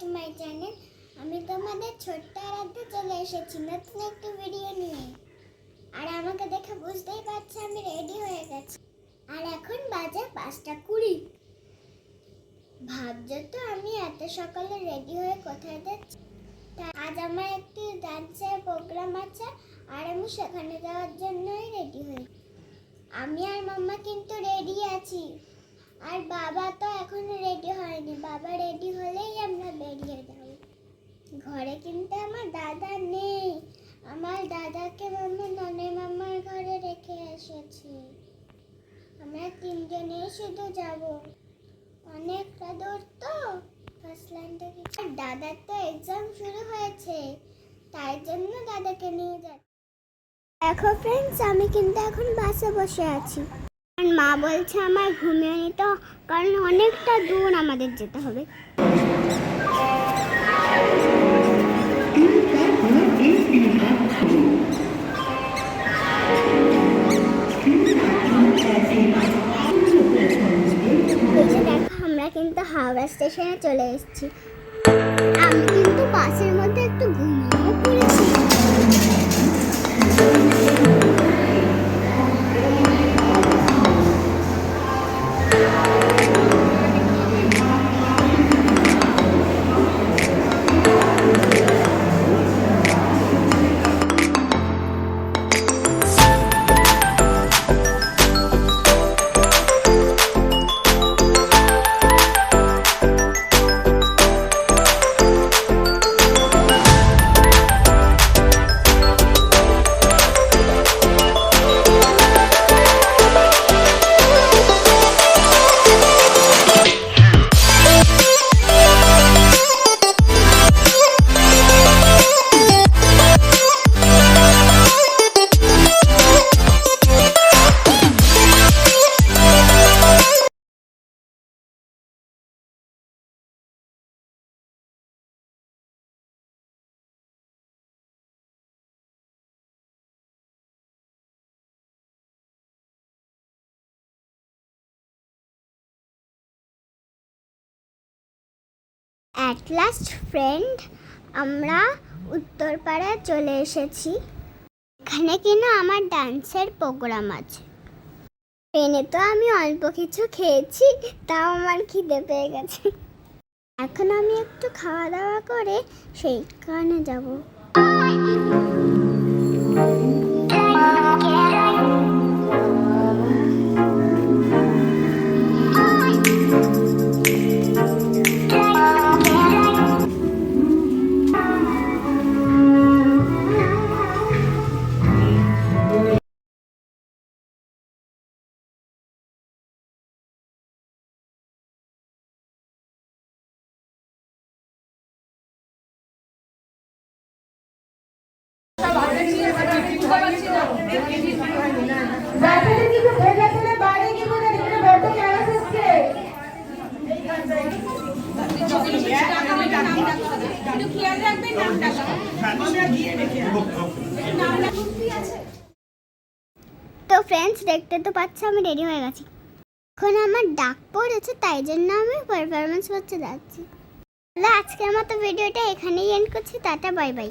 To my channel আমি তোমাদের ছোট্ট আরাধ্যে চলে এসেছি, নতুন একটি ভিডিও নিয়ে। আর আমাকে দেখে বুঝতেই পারছ আমি রেডি হয়ে গেছি। আর এখন বাজে পাঁচটা কুড়ি। ভাবছ তো আমি এত সকালে রেডি হয়ে কোথায় যাচ্ছি? আজ আমার একটি ডান্সের প্রোগ্রাম আছে, আর আমি সেখানে যাওয়ার জন্যই রেডি হয়ে। আমি আর মাম্মা কিন্তু রেডি আছি। আর বাবা তো এখনও রেডি হয়নি বাবা রেডি হলেই আমরা বেরিয়ে যাব ঘরে কিন্তু আমার দাদা নেই আমার দাদাকে মাম্মা ননের মামার ঘরে রেখে এসেছি আমরা তিনজনেই শুধু যাব। অনেকটা দূর তো ফার্স্ট লাইন থেকে। দাদার তো এক্সাম শুরু হয়েছে, তাই জন্য দাদাকে নিয়ে যাচ্ছি। দেখো ফ্রেন্ডস আমি কিন্তু এখন বাসে বসে আছি। আর মা বলছে আমার ঘুমিয়ে নিতে, কারণ অনেকটা দূর আমাদের যেতে হবে। হাওড়া স্টেশনে চলে এসেছি। আমি কিন্তু বাসের মধ্যে একটু ঘুমিয়ে পড়েছি। অ্যাট লাস্ট ফ্রেন্ড আমরা উত্তরপাড়ায় চলে এসেছি। এখানে কিনা আমার ডান্সের প্রোগ্রাম আছে? ট্রেনে তো আমি অল্প কিছু খেয়েছি, তাও আমার খিদে পেয়ে গেছে। এখন আমি একটু খাওয়া দাওয়া করে সেইখানে যাব। তো ফ্রেন্ডস দেখতে তো পাচ্ছ, আমি রেডি হয়ে গেছি। এখন আমার ডাক পড়েছে, তাই জন্য আমি পারফরমেন্স করতে যাচ্ছি। তাহলে আজকের মতো ভিডিওটা এখানেই এন্ড করছি, টাটা বাই বাই